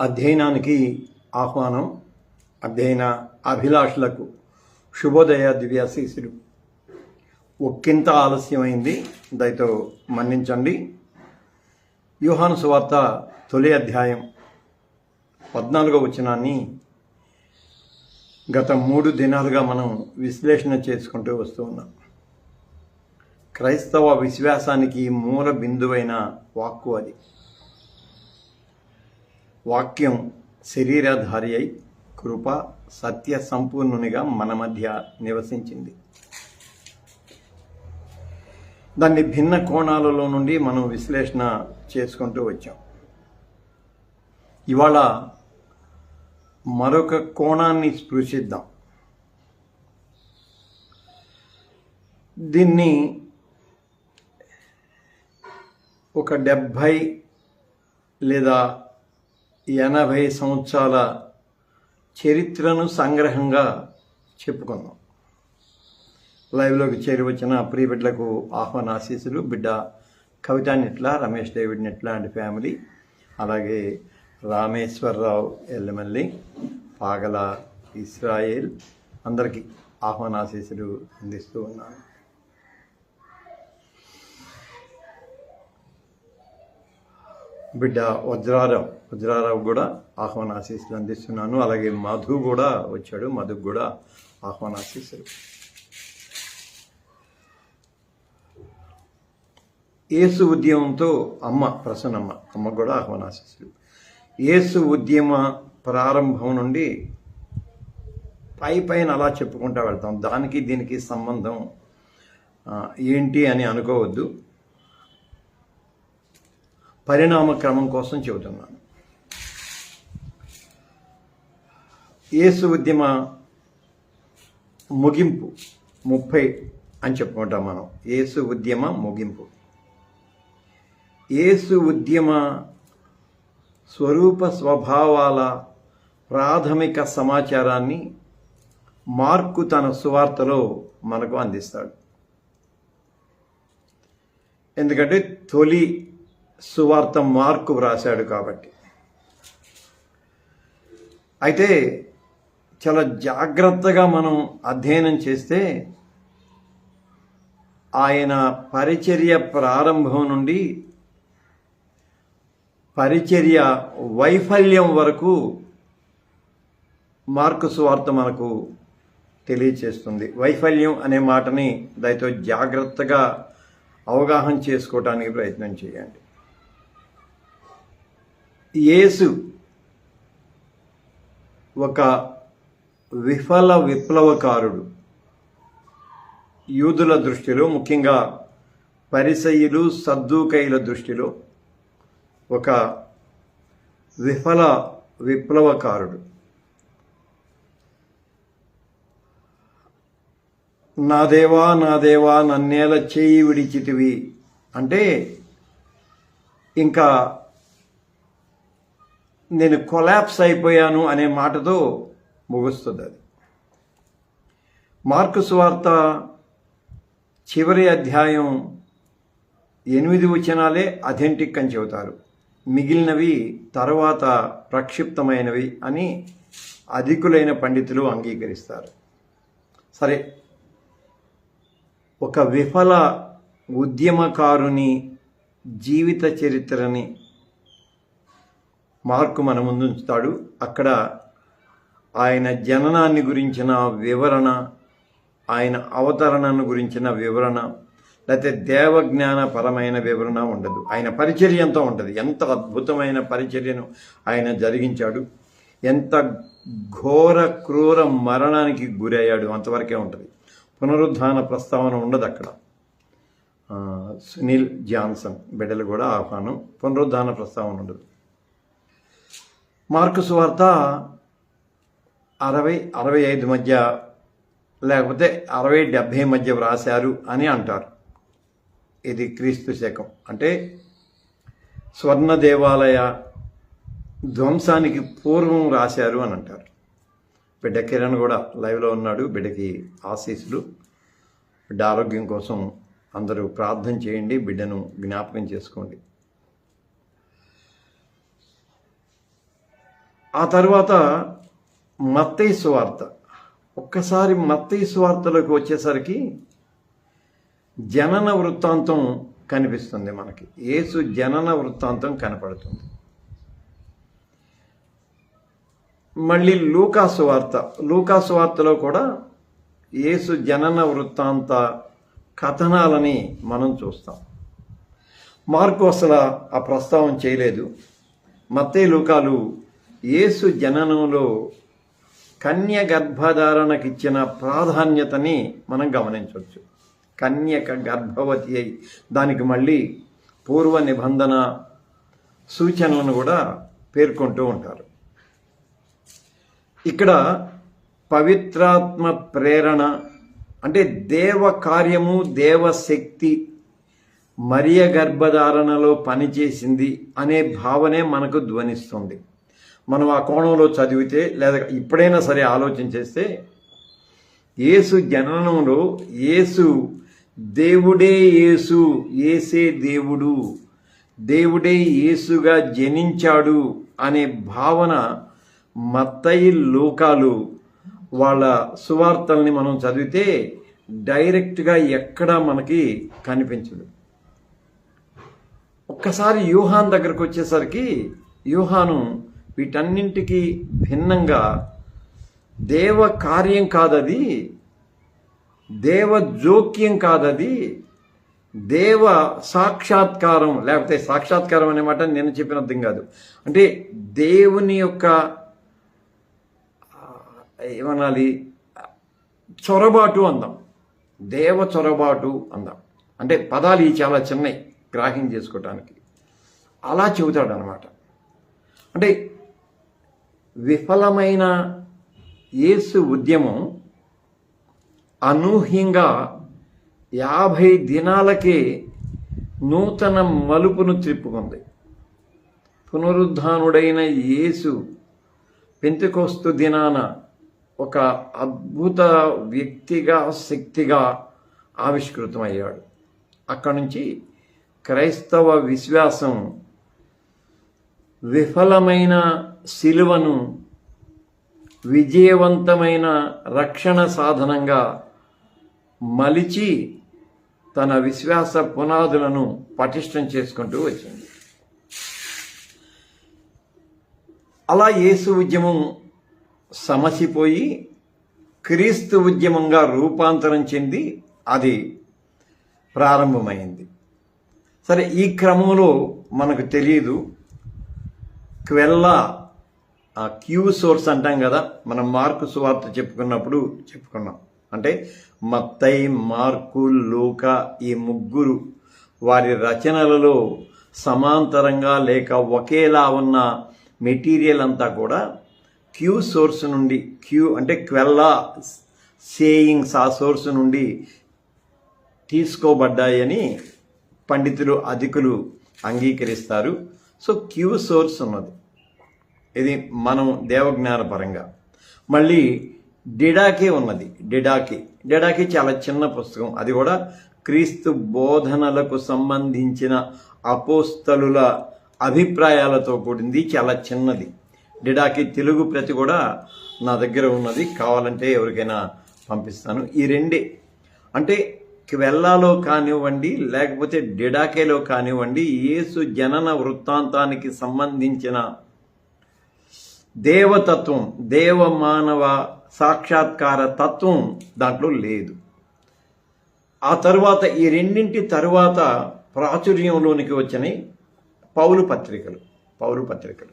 అధ్యయనానికి ఆహ్వానం అధ్యయన అభిలాషులకు శుభోదయ దివ్యాశీసుడు ఒక్కింత ఆలస్యమైంది దయతో మన్నించండి. యూహాను సువార్త తొలి అధ్యాయం పద్నాలుగో వచనాన్ని గత మూడు దినాలుగా మనం విశ్లేషణ చేసుకుంటూ వస్తూ ఉన్నాం. క్రైస్తవ విశ్వాసానికి మూల బిందువైన వాక్కు అది. వాక్యం శరీరధారి అయి కృప సత్య సంపూర్ణునిగా మన మధ్య నివసించింది. దాన్ని భిన్న కోణాలలో నుండి మనం విశ్లేషణ చేసుకుంటూ వచ్చాం. ఇవాళ మరొక కోణాన్ని స్పృశిద్దాం. దీన్ని ఒక డెబ్భై లేదా ఎనభై సంవత్సరాల చరిత్రను సంగ్రహంగా చెప్పుకుందాం. లైవ్లోకి చేరివచ్చిన ప్రియ బిడ్డలకు ఆహ్వాన ఆశీస్సులు. బిడ్డ Kavitha Nitla Ramesh David Nitla and family. అలాగే రామేశ్వరరావు ఎల్లమల్లి పాగల ఇస్రాయేల్. అందరికీ ఆహ్వాన ఆశీస్సులు అందిస్తూ ఉన్నాను. బిడ్డ వజ్రారావు వజ్రారావు కూడా ఆహ్వాన ఆశీస్సులు అందిస్తున్నాను. అలాగే మధు కూడా వచ్చాడు. మధుకు కూడా ఆహ్వాన ఆశీస్సులు. ఏసు ఉద్యమంతో అమ్మ ప్రసన్నమ్మ అమ్మ కూడా ఆహ్వాన ఆశీస్సులు. ఏసు ఉద్యమ ప్రారంభం నుండి పై పైన అలా చెప్పుకుంటూ వెళ్తాం. దానికి దీనికి సంబంధం ఏంటి అని అనుకోవద్దు. పరిణామ క్రమం కోసం చెబుతున్నాను యేసు ఉద్యమ ముగింపు ముప్పై అని చెప్పుకుంటాం మనం. యేసు ఉద్యమ ముగింపు. యేసు ఉద్యమ స్వరూప స్వభావాల ప్రాథమిక సమాచారాన్ని మార్కు తన సువార్తలో మనకు అందిస్తాడు. ఎందుకంటే తొలి సువార్త మార్కు వ్రాశాడు కాబట్టి. అయితే చాలా జాగ్రత్తగా మనం అధ్యయనం చేస్తే ఆయన పరిచర్య ప్రారంభం నుండి పరిచర్య వైఫల్యం వరకు మార్కు సువార్త మనకు తెలియచేస్తుంది. వైఫల్యం అనే మాటని దయతో జాగ్రత్తగా అవగాహన చేసుకోవటానికి ప్రయత్నం చేయండి. యేసు ఒక విఫల విప్లవకారుడు. యూదుల దృష్టిలో ముఖ్యంగా పరిసయ్యులు సద్దుకైల దృష్టిలో ఒక విఫల విప్లవకారుడు. నా దేవా నా దేవా నన్నేల చేయి విడిచితివి అంటే ఇంకా నేను కొలాప్స్ అయిపోయాను అనే మాటతో ముగుస్తుంది అది. మార్కు సువార్త చివరి అధ్యాయం ఎనిమిది వచనాలే అథెంటిక్ అని చెబుతారు. మిగిలినవి తర్వాత ప్రక్షిప్తమైనవి అని అధికులైన పండితులు అంగీకరిస్తారు. సరే ఒక విఫల ఉద్యమకారుని జీవిత చరిత్రని మార్కు మన ముందు ఉంచుతాడు. అక్కడ ఆయన జననాన్ని గురించిన వివరణ ఆయన అవతరణను గురించిన వివరణ లేకపోతే దేవజ్ఞానపరమైన వివరణ ఉండదు. ఆయన పరిచర్యంతో ఉంటుంది. ఎంత అద్భుతమైన పరిచర్యను ఆయన జరిగించాడు. ఎంత ఘోర క్రూర మరణానికి గురయ్యాడు అంతవరకే ఉంటుంది. పునరుద్ధాన ప్రస్తావన ఉండదు అక్కడ. సునీల్ జాన్సన్ బిడ్డలు కూడా ఆహ్వానం. పునరుద్ధాన ప్రస్తావన ఉండదు. మార్కు సువార్త అరవై అరవై ఐదు మధ్య లేకపోతే అరవై డెబ్భై మధ్య వ్రాశారు అని అంటారు. ఇది క్రీస్తు శకం. అంటే స్వర్ణ దేవాలయ ధ్వంసానికి పూర్వం రాశారు అని అంటారు. బిడ్డ కిరణ్ కూడా లైవ్లో ఉన్నాడు. బిడ్డకి ఆశీస్సులు. బిడ్డ ఆరోగ్యం కోసం అందరూ ప్రార్థన చేయండి. బిడ్డను జ్ఞాపకం చేసుకోండి. ఆ తర్వాత మత్తయి సువార్త. ఒక్కసారి మత్తయి సువార్తలోకి వచ్చేసరికి జనన వృత్తాంతం కనిపిస్తుంది మనకి. యేసు జనన వృత్తాంతం కనపడుతుంది. మళ్ళీ లూకాసు వార్త లూకాసు వార్తలో కూడా యేసు జనన వృత్తాంత కథనాలని మనం చూస్తాం. మార్కు అసలు ఆ ప్రస్తావం చేయలేదు. మత్తే లూకాలు యేసు జననంలో కన్య గర్భధారణకిచ్చిన ప్రాధాన్యతని మనం గమనించవచ్చు. కన్యక గర్భవతి అయి దానికి మళ్ళీ పూర్వ నిబంధన సూచనలను కూడా పేర్కొంటూ ఉంటారు. ఇక్కడ పవిత్రాత్మ ప్రేరణ అంటే దేవ కార్యము దేవశక్తి మరియ గర్భధారణలో పనిచేసింది అనే భావనే మనకు ధ్వనిస్తుంది. మనం ఆ కోణంలో చదివితే లేదా ఇప్పుడైనా సరే ఆలోచన చేస్తే యేసు జననంలో యేసు దేవుడే యేసు ఏసే దేవుడు దేవుడే యేసుగా జనించాడు అనే భావన మత్తయి లోకాలు వాళ్ళ సువార్తల్ని మనం చదివితే డైరెక్ట్గా ఎక్కడా మనకి కనిపించదు. ఒక్కసారి యూహాన్ దగ్గరకు వచ్చేసరికి యూహాను వీటన్నింటికి భిన్నంగా దేవ కార్యం కాదది దేవ జోక్యం కాదది దేవ సాక్షాత్కారం లేకపోతే సాక్షాత్కారం అనే మాట నేను చెప్పిన అర్థం కాదు. అంటే దేవుని యొక్క ఏమనాలి చొరబాటు అందాం. దేవ చొరబాటు అందాం. అంటే పదాలు ఇవి చాలా చిన్నవి గ్రాహ్యం చేసుకోవటానికి అలా చెబుతాడు అనమాట అంటే విఫలమైన యేసు ఉద్యమం అనూహ్యంగా యాభై దినాలకే నూతన మలుపును త్రిప్పుకుంది పునరుద్ధానుడైన యేసు పెంతెకొస్తు దినాన ఒక అద్భుత వ్యక్తిగా శక్తిగా ఆవిష్కృతమయ్యాడు. అక్కడి నుంచి క్రైస్తవ విశ్వాసం విఫలమైన శిలువను విజయవంతమైన రక్షణ సాధనంగా మలిచి తన విశ్వాస పునాదులను పటిష్టం చేసుకుంటూ వచ్చింది. అలా యేసు ఉద్యమం సమసిపోయి క్రీస్తు ఉద్యమంగా రూపాంతరం చెంది అది ప్రారంభమైంది. సరే ఈ క్రమంలో మనకు తెలియదు క్వెల్లా ఆ క్యూ సోర్స్ అంటాం కదా మనం మార్కు సువార్త చెప్పుకున్నప్పుడు చెప్పుకున్నాం. అంటే మత్తై మార్కు లూక ఈ ముగ్గురు వారి రచనలలో సమాంతరంగా లేక ఒకేలా ఉన్న మెటీరియల్ అంతా కూడా క్యూ సోర్స్ నుండి క్యూ అంటే క్వెల్లా సేయింగ్స్ ఆ సోర్స్ నుండి తీసుకోబడ్డాయని పండితులు అధికులు అంగీకరిస్తారు. సో క్యూ సోర్స్ ఉన్నది. ఇది మనం దేవజ్ఞాన పరంగా మళ్ళీ డిడాకే ఉన్నది. డిడాకి. డిడాకి చాలా చిన్న పుస్తకం. అది కూడా క్రీస్తు బోధనలకు సంబంధించిన అపోస్తలుల అభిప్రాయాలతో కూడింది. చాలా చిన్నది. డిడాకి తెలుగు ప్రతి కూడా నా దగ్గర ఉన్నది. కావాలంటే ఎవరికైనా పంపిస్తాను. ఈ రెండే. అంటే క్వెల్లాలో కానివ్వండి లేకపోతే డిడాకేలో కానివ్వండి యేసు జనన వృత్తాంతానికి సంబంధించిన దేవతత్వం దేవ మానవ సాక్షాత్కార తత్వం దాంట్లో లేదు. ఆ తరువాత ఈ రెండింటి తరువాత ప్రాచుర్యంలోనికి వచ్చినాయి పౌలు పత్రికలు పౌలు పత్రికలు.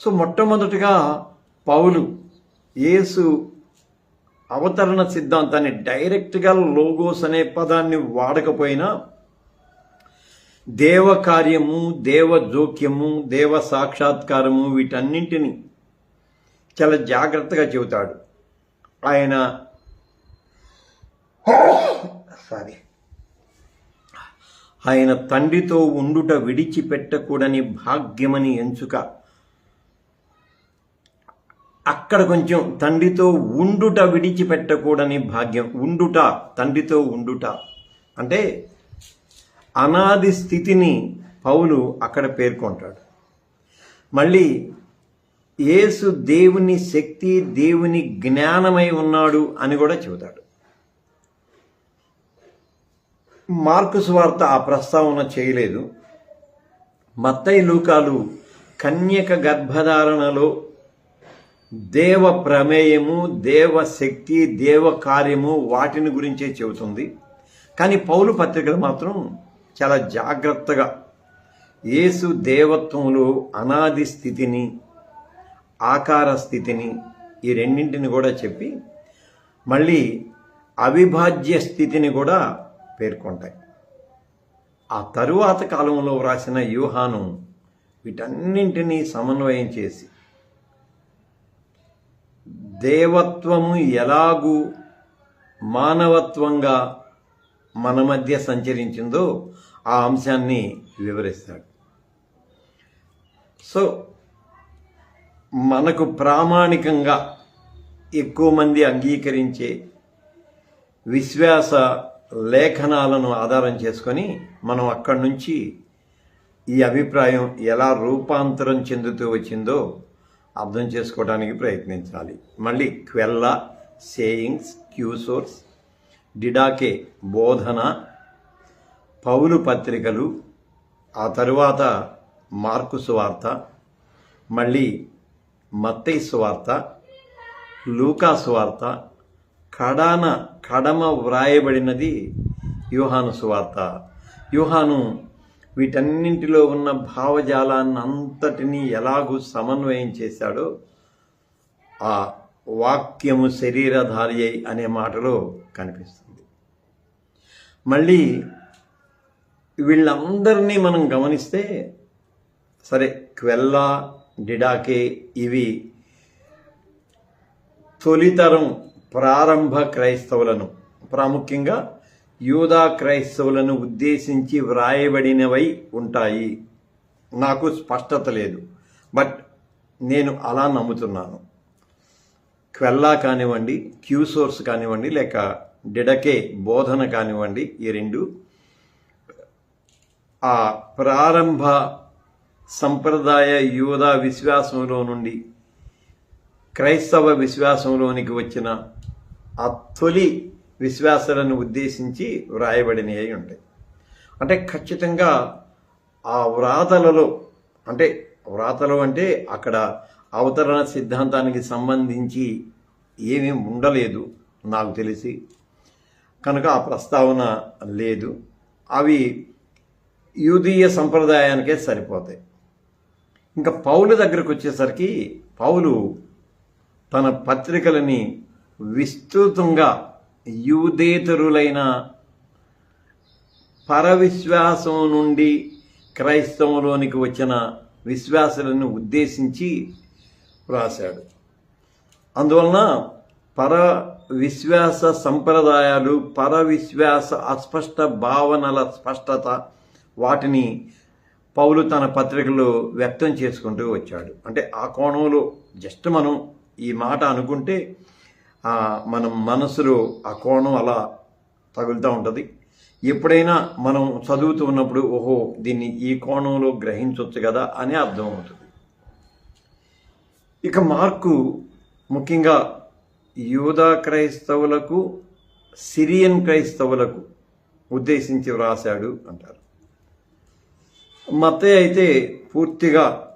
సో మొట్టమొదటిగా పౌలు యేసు అవతరణ సిద్ధాంతాన్ని డైరెక్ట్గా లోగోస్ అనే పదాన్ని వాడకపోయినా దేవ కార్యము దేవ జోక్యము దేవ సాక్షాత్కారము వీటన్నింటినీ చాలా జాగ్రత్తగా చెబుతాడు. ఆయన సారీ. ఆయన తండ్రితో ఉండుట విడిచిపెట్టకూడని భాగ్యమని ఎంచుక. అక్కడ కొంచెం తండ్రితో ఉండుట విడిచిపెట్టకూడని భాగ్యం. ఉండుట తండ్రితో ఉండుట. అంటే అనాది స్థితిని పౌలు అక్కడ పేర్కొంటాడు. మళ్ళీ యేసు దేవుని శక్తి దేవుని జ్ఞానమై ఉన్నాడు అని కూడా చెబుతాడు. మార్కు స్వార్త ఆ ప్రస్తావన చేయలేదు. మత్తయి లూకాలు కన్యక గర్భధారణలో దేవ ప్రమేయము దేవ శక్తి దేవ కార్యము వాటిని గురించే చెబుతుంది. కానీ పౌలు పత్రికలు మాత్రం చాలా జాగ్రత్తగా యేసు దేవత్వంలో అనాది స్థితిని ఆకార స్థితిని ఈ రెండింటిని కూడా చెప్పి మళ్ళీ అవిభాజ్య స్థితిని కూడా పేర్కొంటాయి. ఆ తరువాత కాలంలో వ్రాసిన వ్యూహాను వీటన్నింటినీ సమన్వయం చేసి దేవత్వము ఎలాగూ మానవత్వంగా మన మధ్య సంచరించిందో ఆ అంశాన్ని వివరిస్తాడు. సో మనకు ప్రామాణికంగా ఎక్కువ మంది అంగీకరించే విశ్వాస లేఖనాలను ఆధారం చేసుకొని మనం అక్కడి నుంచి ఈ అభిప్రాయం ఎలా రూపాంతరం చెందుతూ వచ్చిందో అర్థం చేసుకోవడానికి ప్రయత్నించాలి. మళ్ళీ క్వెల్లా సేయింగ్స్ క్యూసోర్స్ డిడాకే బోధన పౌలు పత్రికలు ఆ తరువాత మార్కు సువార్త మళ్ళీ మత్తయి సువార్త లూకా సువార్త కడాన కడమ వ్రాయబడినది యూహాను సువార్త యూహాను వీటన్నింటిలో ఉన్న భావజాలాన్ని అంతటినీ ఎలాగూ సమన్వయం చేశాడో ఆ వాక్యము శరీరధారి అనే మాటలో కనిపిస్తుంది. మళ్ళీ వీళ్ళందరినీ మనం గమనిస్తే సరే క్వెల్లా డిడాకే ఇవి తొలితరం ప్రారంభ క్రైస్తవులను ప్రాముఖ్యంగా యూదా క్రైస్తవులను ఉద్దేశించి వ్రాయబడినవై ఉంటాయి. నాకు స్పష్టత లేదు బట్ నేను అలా నమ్ముతున్నాను. క్వెల్లా కానివ్వండి క్యూ సోర్స్ కానివ్వండి లేక డిడకే బోధన కానివ్వండి ఈ రెండు ఆ ప్రారంభ సంప్రదాయ యూద విశ్వాసంలో నుండి క్రైస్తవ విశ్వాసంలోనికి వచ్చిన ఆ తొలి విశ్వాసాలను ఉద్దేశించి వ్రాయబడినవి అయి ఉంటాయి. అంటే ఖచ్చితంగా ఆ వ్రాతలలో అంటే వ్రాతలు అంటే అక్కడ అవతరణ సిద్ధాంతానికి సంబంధించి ఏమీ ఉండలేదు నాకు తెలిసి. కనుక ఆ ప్రస్తావన లేదు. అవి యూదీయ సంప్రదాయానికే సరిపోతాయి. ఇంకా పౌలు దగ్గరకు వచ్చేసరికి పౌలు తన పత్రికలని విస్తృతంగా యూదేతరులైన పరవిశ్వాసం నుండి క్రైస్తవంలోనికి వచ్చిన విశ్వాసులను ఉద్దేశించి వ్రాశాడు. అందువలన పర విశ్వాస సంప్రదాయాలు పర విశ్వాస అస్పష్ట భావనల స్పష్టత వాటిని పౌలు తన పత్రికలో వ్యక్తం చేసుకుంటూ వచ్చాడు. అంటే ఆ కోణంలో జస్ట్ మనం ఈ మాట అనుకుంటే ఆ, మనం మనసులో ఆ కోణం అలా తగులుతూ ఉంటుంది. ఎప్పుడైనా మనం చదువుతూ ఉన్నప్పుడు ఓహో దీన్ని ఈ కోణంలో గ్రహించవచ్చు కదా అని అర్థమవుతుంది ఇక మార్కు ముఖ్యంగా యూదా క్రైస్తవులకు సిరియన్ క్రైస్తవులకు ఉద్దేశించి వ్రాశాడు అంటారు. మత్తయ్య అయితే పూర్తిగా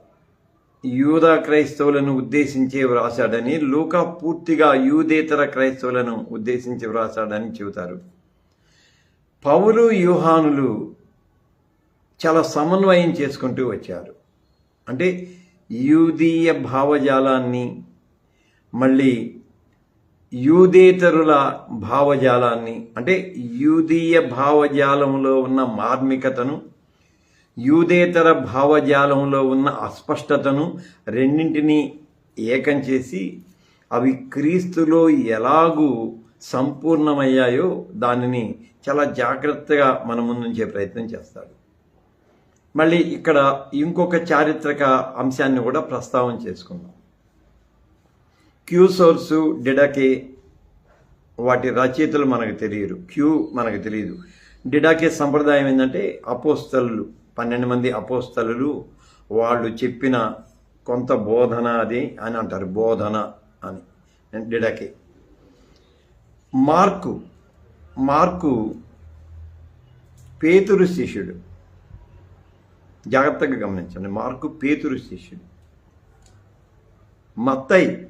యూదా క్రైస్తవులను ఉద్దేశించి వ్రాశాడని లూకా పూర్తిగా యూదేతర క్రైస్తవులను ఉద్దేశించి వ్రాశాడని చెబుతారు. పౌలు యూహానులు చాలా సమన్వయం చేసుకుంటూ వచ్చారు. అంటే యూదీయ భావజాలాన్ని మళ్ళీ యూదేతరుల భావజాలాన్ని అంటే యూదీయ భావజాలంలో ఉన్న మార్మికతను యూదేతర భావజాలంలో ఉన్న అస్పష్టతను రెండింటినీ ఏకం చేసి అవి క్రీస్తులో ఎలాగూ సంపూర్ణమయ్యాయో దానిని చాలా జాగ్రత్తగా మన ముందుంచే ప్రయత్నం చేస్తాడు. మళ్ళీ ఇక్కడ ఇంకొక చారిత్రక అంశాన్ని కూడా ప్రస్తావన చేసుకుందాం. క్యూ సోర్సు డిడకే వాటి రచయితలు మనకు తెలియరు. క్యూ మనకు తెలియదు. డిడాకే సంప్రదాయం ఏంటంటే అపోస్తలు. పన్నెండు మంది అపోస్తలు వాళ్ళు చెప్పిన కొంత బోధన అది అని అంటారు బోధన అని. డిడకి. మార్కు మార్కు పేతురు శిష్యుడు. జాగ్రత్తగా గమనించండి మార్కు పేతురు శిష్యుడు. మత్తై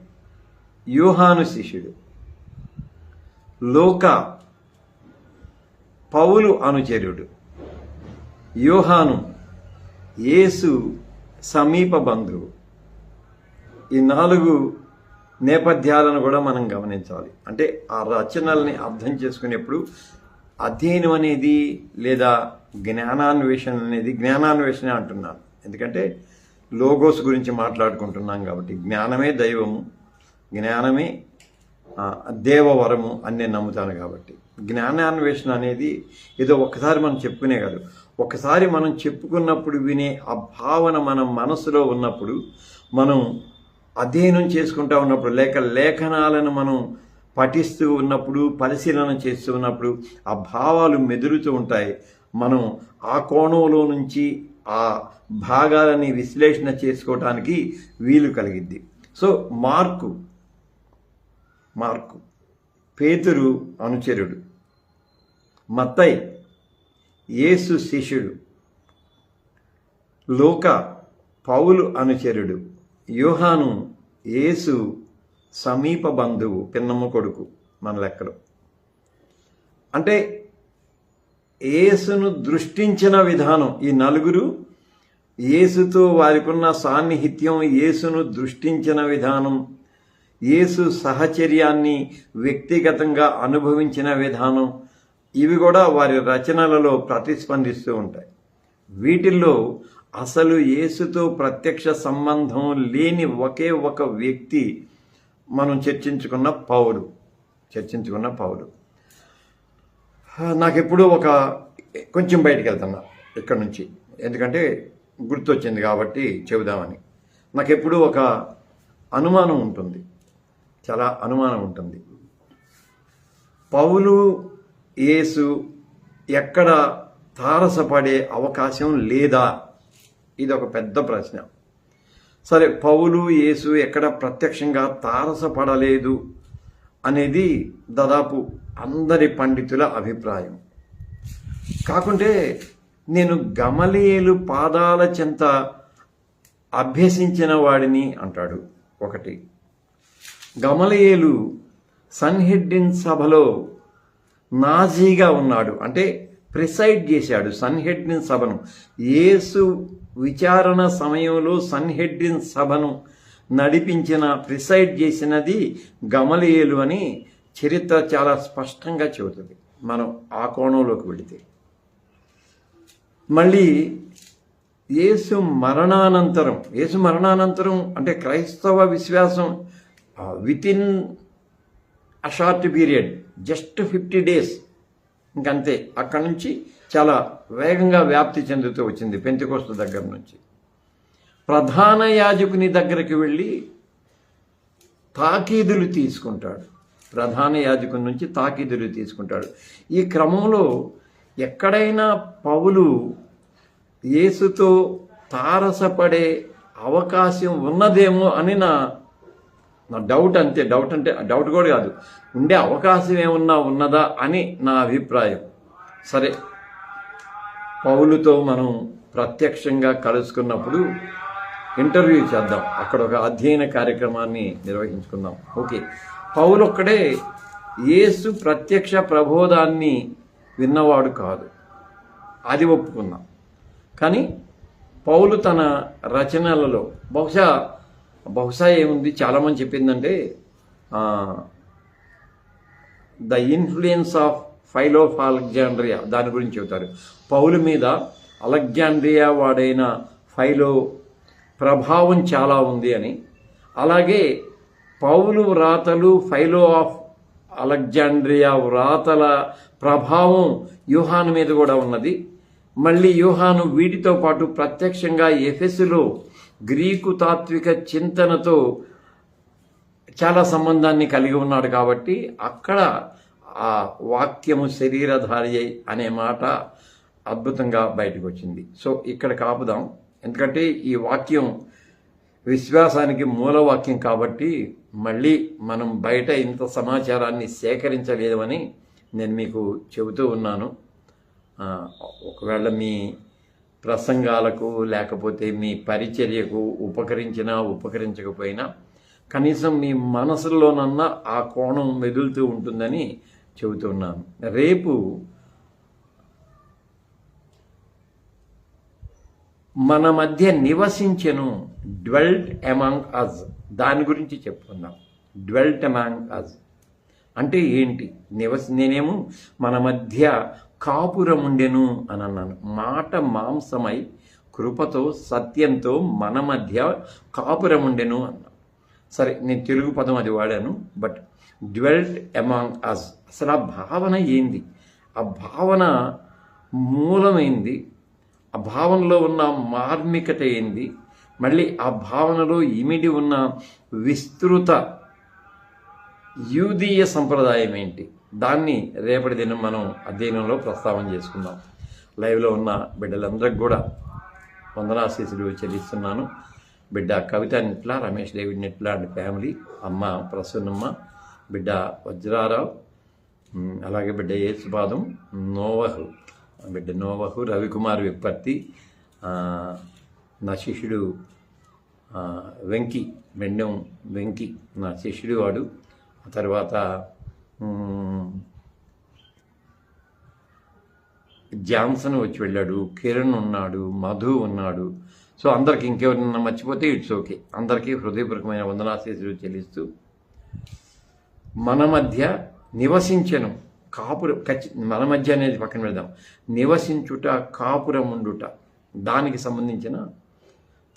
యూహాను శిష్యుడు. లోక పౌలు అనుచరుడు. యోహాను యేసు సమీప బంధువు. ఈ నాలుగు నేపథ్యాలను కూడా మనం గమనించాలి. అంటే ఆ రచనల్ని అర్థం చేసుకునేప్పుడు అధ్యయనం అనేది లేదా జ్ఞానాన్వేషణ అనేది జ్ఞానాన్వేషణ అంటున్నాను. ఎందుకంటే లోగోస్ గురించి మాట్లాడుకుంటున్నాం కాబట్టి జ్ఞానమే దైవము జ్ఞానమే దేవవరము అని నేను నమ్ముతాను కాబట్టి. జ్ఞానాన్వేషణ అనేది ఏదో ఒక్కసారి మనం చెప్పుకునే కాదు. ఒకసారి మనం చెప్పుకున్నప్పుడు వినే ఆ భావన మన మనసులో ఉన్నప్పుడు మనం అధ్యయనం చేసుకుంటా ఉన్నప్పుడు లేక లేఖనాలను మనం పఠిస్తూ ఉన్నప్పుడు పరిశీలన చేస్తూ ఉన్నప్పుడు ఆ భావాలు మెదులుతూ ఉంటాయి. మనం ఆ కోణంలో నుంచి ఆ భాగాలని విశ్లేషణ చేసుకోవటానికి వీలు కలిగిద్ది. సో మార్కు మార్కు పేతురు అనుచరుడు మత్తై యేసు శిష్యుడు. లోక పౌలు అనుచరుడు. యోహాను యేసు సమీప బంధువు పిన్నమ్మ కొడుకు మన లెక్కలో అంటే యేసును దృష్టించిన విధానం ఈ నలుగురు యేసుతో వారికున్న సాన్నిహిత్యం యేసును దృష్టించిన విధానం యేసు సహచర్యాన్ని వ్యక్తిగతంగా అనుభవించిన విధానం ఇవి కూడా వారి రచనలలో ప్రతిస్పందిస్తూ ఉంటాయి. వీటిల్లో అసలు యేసుతో ప్రత్యక్ష సంబంధం లేని ఒకే ఒక వ్యక్తి మనం చర్చించుకున్న పౌరు చర్చించుకున్న పౌరు నాకు ఎప్పుడూ ఒక కొంచెం బయటికి వెళ్తున్నా ఇక్కడ నుంచి. ఎందుకంటే గుర్తొచ్చింది కాబట్టి చెబుదామని. నాకు ఎప్పుడూ ఒక అనుమానం ఉంటుంది. చాలా అనుమానం ఉంటుంది. పౌలు యేసు ఎక్కడ తారసపడే అవకాశం లేదా? ఇది ఒక పెద్ద ప్రశ్న. సరే పౌలు యేసు ఎక్కడ ప్రత్యక్షంగా తారసపడలేదు అనేది దాదాపు అందరి పండితుల అభిప్రాయం. కాకుంటే నేను గమలేలు పాదాల చెంత అభ్యసించిన వాడిని అంటాడు ఒకటి. గమలియేలు సన్హెడ్డిన్ సభలో నాజీగా ఉన్నాడు. అంటే ప్రిసైడ్ చేశాడు సన్హెడ్డిన్ సభను. యేసు విచారణ సమయంలో సన్హెడ్డిన్ సభను నడిపించిన ప్రిసైడ్ చేసినది గమలియేలు అని చరిత్ర చాలా స్పష్టంగా చెబుతుంది. మనం ఆ కోణంలోకి వెళితే. మళ్ళీ యేసు మరణానంతరం యేసు మరణానంతరం అంటే క్రైస్తవ విశ్వాసం within a short period just fifty days. ఇంకంతే. అక్కడి నుంచి చాలా వేగంగా వ్యాప్తి చెందుతూ వచ్చింది పెంతికోస్తు దగ్గర నుంచి. ప్రధాన యాజకుని దగ్గరికి వెళ్ళి తాకీదులు తీసుకుంటాడు. ప్రధాన యాజకుని నుంచి తాకీదులు తీసుకుంటాడు. ఈ క్రమంలో ఎక్కడైనా పౌలు యేసుతో తారసపడే అవకాశం ఉన్నదేమో అని నా నా డౌట్ అంతే డౌట్ అంటే డౌట్ కూడా కాదు. ఉండే అవకాశం ఏమన్నా ఉన్నదా అని నా అభిప్రాయం. సరే. పౌలుతో మనం ప్రత్యక్షంగా కలుసుకున్నప్పుడు ఇంటర్వ్యూ చేద్దాం. అక్కడ ఒక అధ్యయన కార్యక్రమాన్ని నిర్వహించుకుందాం. ఓకే. పౌలు ఒక్కడే యేసు ప్రత్యక్ష ప్రబోధాన్ని విన్నవాడు కాదు. అది ఒప్పుకుందాం కానీ పౌలు తన రచనలలో బహుశా బహుశా ఏముంది? చాలామంది చెప్పిందంటే the influence of Philo of Alexandria దాని గురించి చెబుతారు. పౌలు మీద అలెగ్జాండ్రియా వాడైన ఫైలో ప్రభావం చాలా ఉంది అని. అలాగే పౌలు వ్రాతలు ఫైలో ఆఫ్ అలెగ్జాండ్రియా వ్రాతల ప్రభావం యూహాను మీద కూడా ఉన్నది. మళ్ళీ యూహాను వీటితో పాటు ప్రత్యక్షంగా ఎఫెస్లో గ్రీకు తాత్విక చింతనతో చాలా సంబంధాన్ని కలిగి ఉన్నాడు కాబట్టి అక్కడ ఆ వాక్యము శరీరధారి అనే మాట అద్భుతంగా బయటకు వచ్చింది సో ఇక్కడ కాపుదాం. ఎందుకంటే ఈ వాక్యం విశ్వాసానికి మూలవాక్యం కాబట్టి మళ్ళీ మనం బయట ఇంత సమాచారాన్ని సేకరించలేదని నేను మీకు చెబుతూ ఉన్నాను. ఒకవేళ మీ ప్రసంగాలకు లేకపోతే మీ పరిచర్యకు ఉపకరించినా ఉపకరించకపోయినా కనీసం మీ మనసులోనన్నా ఆ కోణం మెదులుతూ ఉంటుందని చెబుతున్నాను రేపు మన మధ్య నివసించెను డ్వెల్ట్ అమాంగ్ అజ్ దాని గురించి చెప్పుకుందాం. డ్వెల్ట్ అమాంగ్ అజ్ అంటే ఏంటి? నివసి నేనేమో మన మధ్య కాపురముండెను అని అన్నాను మాట మాంసమై కృపతో సత్యంతో మన మధ్య కాపురముండెను అన్నా సరే నేను తెలుగు పదం అది వాడాను బట్ డ్వెల్ట్ అమాంగ్ అస్. అసలు ఆ భావన ఏంది? ఆ భావన మూలమైంది. ఆ భావనలో ఉన్న మార్మికత ఏంది? మళ్ళీ ఆ భావనలో ఇమిడి ఉన్న విస్తృత యూదీయ సంప్రదాయం ఏంటి? దాన్ని రేపటి దినం మనం అధ్యయనంలో ప్రస్తావన చేసుకుందాం. లైవ్లో ఉన్న బిడ్డలందరికి కూడా వందనాశీసులు చెల్లిస్తున్నాను. బిడ్డ Kavitha Nitla Ramesh David Nitla and family అమ్మ ప్రసన్నమ్మ బిడ్డ వజ్రారావు అలాగే బిడ్డ యేసుపాదం నోవహు బిడ్డ నోవహు రవికుమార్ విప్పర్తి నా శిష్యుడు వెంకి బెండం వెంకి నా శిష్యుడు వాడు ఆ తర్వాత జాన్సన్ వచ్చి వెళ్ళాడు కిరణ్ ఉన్నాడు మధు ఉన్నాడు. సో అందరికి ఇంకెవరైనా మర్చిపోతే ఇట్స్ ఓకే. అందరికీ హృదయపూర్వకమైన వందనాశీసులు చెల్లిస్తూ మన మధ్య నివసించను కాపురం ఖచ్చి మన మధ్య అనేది పక్కన పెడదాం. నివసించుట కాపురం ఉండుట. దానికి సంబంధించిన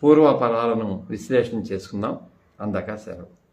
పూర్వపరాలను విశ్లేషణ చేసుకుందాం. అందాక సెలవు.